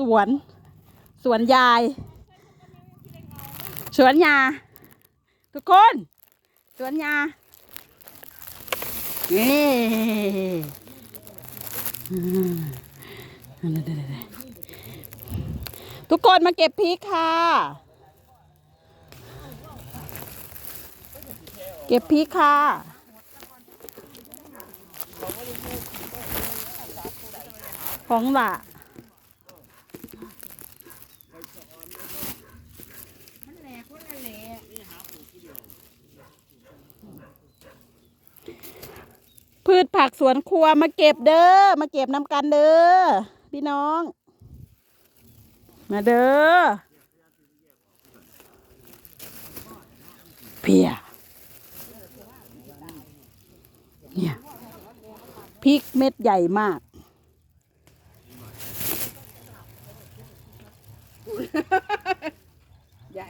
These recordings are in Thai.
สวน สวนยาย สวนยา ทุกคน สวนยานี่ทุกคนมาเก็บพริกค่ะ เก็บพริกค่ะของหละ พืชผักสวนครัวมาเก็บเด้อมาเก็บน้ำกันเด้อพี่น้อง มาเด้อเพียเนี่ยพริกเม็ดใหญ่มากใหญ่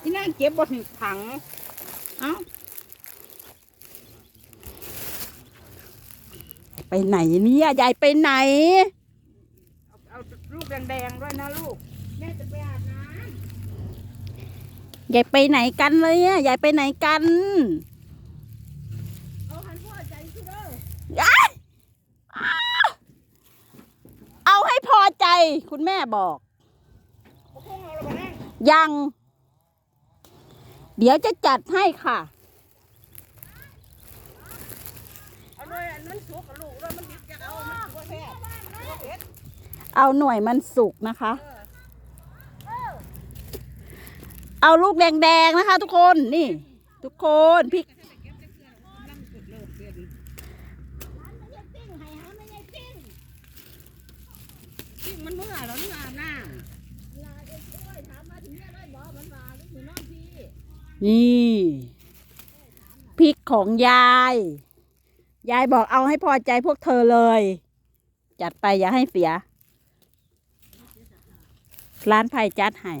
ที่นั่งเก็บบถึงถัง เอ้า ไปไหนเนี่ยยายไปไหน เอาเอาลูกแดงๆด้วยนะลูก แม่จะไปอาบน้ยายไปไหนกันเลยอะยายไปไหนกันำเอาหันพ่อใจคือเด้อยายอ้าเอาให้พอใจ คุณแม่บอกพวกเราเรามานั่งยัง เดี๋ยวจะจัดให้ค่ะ เอาเลยอันสุกกับลูกด้วยมันดิบจะเอามันสุกแท้สุกเผ็ดเอาหน่วยมันสุกนะคะเอาลูกแดงๆนะคะ ทุกคนนี่ ทุกคนพริกจิ้งมันเมื่อเรานี่อาบน้นี่พริกของยาย ยายบอกเอาให้พอใจพวกเธอเลย จัดไปอย่าให้เสีย ร้านไผ่จัดให้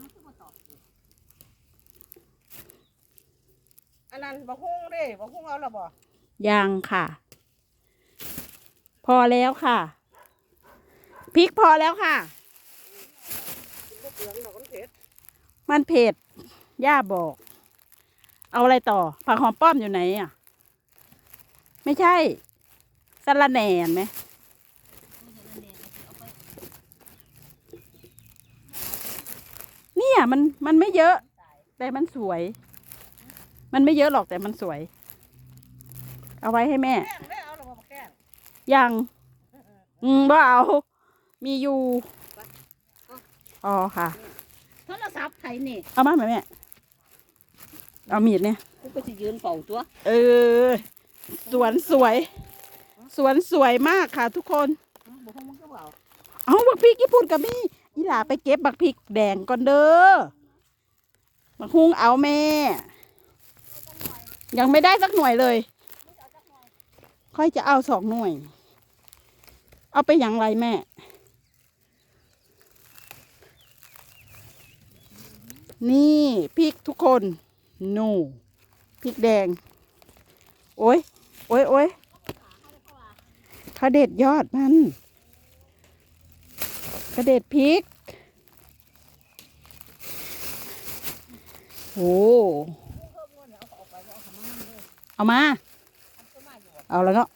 ำอันนั้นบะฮุ้งเด้บะฮุ้งเอาละบ่ยังค่ะ พอแล้วค่ะพริกพอแล้วค่ะกินบ่ เปลืองดอกมันเผ็ดมันเผ็ดย่าบอก เอาอะไรต่อผักหอมป้อมอยู่ไหนอะ ไม่ใช่สะระแหน่เห็นไหมเนี่ยมันมันไม่เยอะ แต่มันสวย มันไม่เยอะหรอกแต่มันสวย เอาไว้ให้แม่ แกล้งได้เอาละบ่มาแกล้งยัง อืมว่าเอา มีอยู่ อ๋อค่ะ โทรศัพท์ไทยนี่เอามาไหมแม่ เอามีดเนี่ย กูก็จะยืนเฝ้าตัวเออ สวนสวย สวนสวยมากค่ะทุกคนบะฮุ้งมันก็เบาเอาบักพริกญี่ปุ่นกับมี่อีหลาไปเก็บบักพริกแดงก่อนเด้อบักฮุงเอาแม่ ยังไม่ได้สักหน่วยเลย ค่อยจะเอาสองหน่วย เอาไปอย่างไรแม่ นี่พริกทุกคนนูพริกแดง โอ้ยโอ้ยโอ้ยเขาเด็ดยอดมันกระเด็ดพริกโอ้เอามา เอาแล้วเนาะ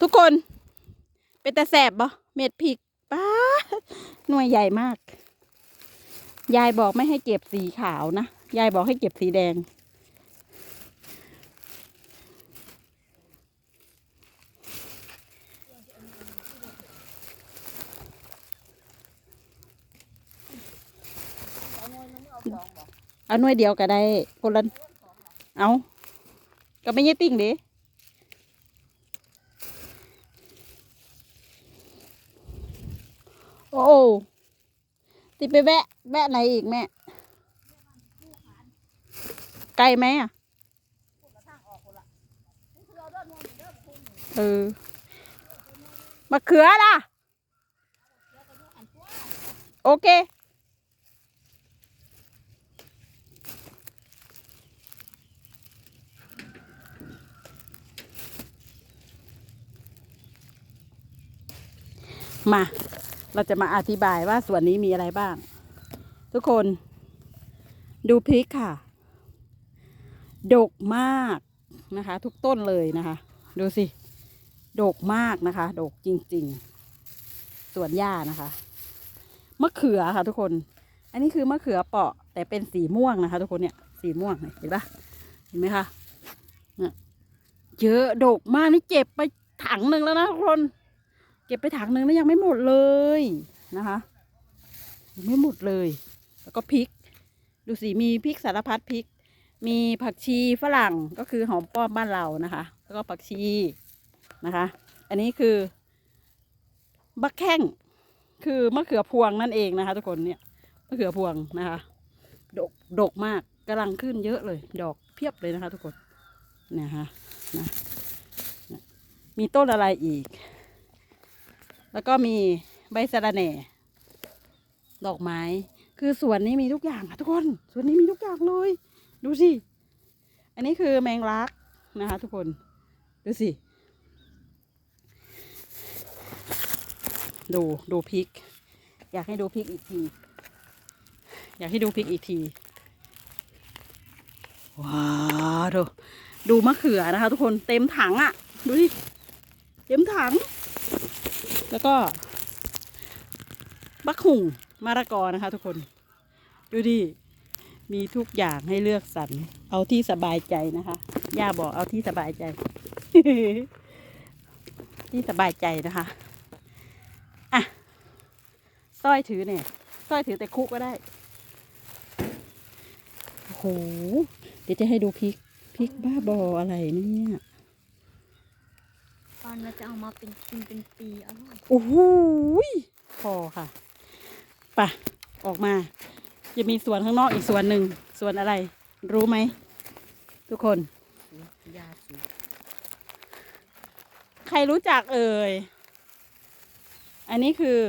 ทุกคน เป็นแตาแสบบ่เม็ดพริกป้าหน่วยใหญ่มาก ยายบอกไม่ให้เก็บสีขาวนะ ยายบอกให้เก็บสีแดง เอาหน่วยเดียวก็ได้คนละเอาก็ไม่ใช่ติ่งเด้โอ้ ติไปแวะ แวะไหนอีกแม่ ไกลไหมอะเออมะเขือล่ะ โอเคมา เราจะมาอธิบายว่าส่วนนี้มีอะไรบ้าง ทุกคน ดูพริกค่ะ ดกมากนะคะ ทุกต้นเลยนะคะ ดูสิ ดกมากนะคะ ดกจริงๆ ส่วนหญ้านะคะมะเขือค่ะ ทุกคน อันนี้คือมะเขือเปาะ แต่เป็นสีม่วงนะคะ ทุกคนเนี่ยสีม่วงเห็นปะเห็นไหมคะเนี่ยเยอะดกมากนี่เก็บไปถังหนึ่งแล้วนะทุกคน เก็บไปถังหนึ่งแล้วยังไม่หมดเลยนะคะยังไม่หมดเลย แล้วก็พริก ดูสิมีพริกสารพัดพริก มีผักชีฝรั่งก็คือหอมป้อมบ้านเรานะคะ แล้วก็ผักชีนะคะ อันนี้คือบักแข้งคือมะเขือพวงนั่นเองนะคะ ทุกคนเนี่ยมะเขือพวงนะคะดกดกมากกำลังขึ้นเยอะเลย ดอกเพียบเลยนะคะ ทุกคนเนี่ยฮะนะนะมีต้นอะไรอีก แล้วก็มีใบสะระแหน่ ดอกไม้ คือสวนนี้มีทุกอย่างค่ะทุกคน สวนนี้มีทุกอย่างเลย ดูสิ อันนี้คือแมงลักนะคะทุกคน ดูสิ ดูดูพริก อยากให้ดูพริกอีกที อยากให้ดูพริกอีกที ว้าวดูดูมะเขือนะคะ ทุกคนเต็มถังอะ่ะ ดูดิ เต็มถัง แล้วก็ บักหุ่งมะละกอนะคะ ทุกคน ดูดิ มีทุกอย่างให้เลือกสรร เอาที่สบายใจนะคะ ย่าบอกเอาที่สบายใจ ที่สบายใจนะคะ อะสร้อยถือเนี่ยสร้อยถือแต่คุกก็ได้ โอ้โห เดี๋ยวจะให้ดูพริกพริกบ้าบออะไรเนี่ย ตอนเราจะเอามาเป็นกินเป็นปีอร่อยโอ้โหพอค่ะปะออกมา จะมีสวนข้างนอกอีกสวนหนึ่งสวนอะไร รู้ไหม ทุกคน ยาสูบใครรู้จักเอ่ย อันนี้คือ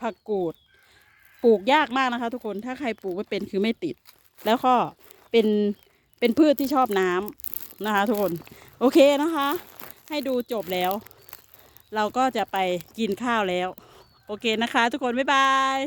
ผักกูด ปลูกยากมากนะคะ ทุกคน ถ้าใครปลูกไม่เป็นคือไม่ติด แล้วก็เป็นเป็นพืชที่ชอบน้ำนะคะ ทุกคน โอเคนะคะ ให้ดูจบแล้ว เราก็จะไปกินข้าวแล้ว โอเคนะคะ ทุกคน บ๊ายบาย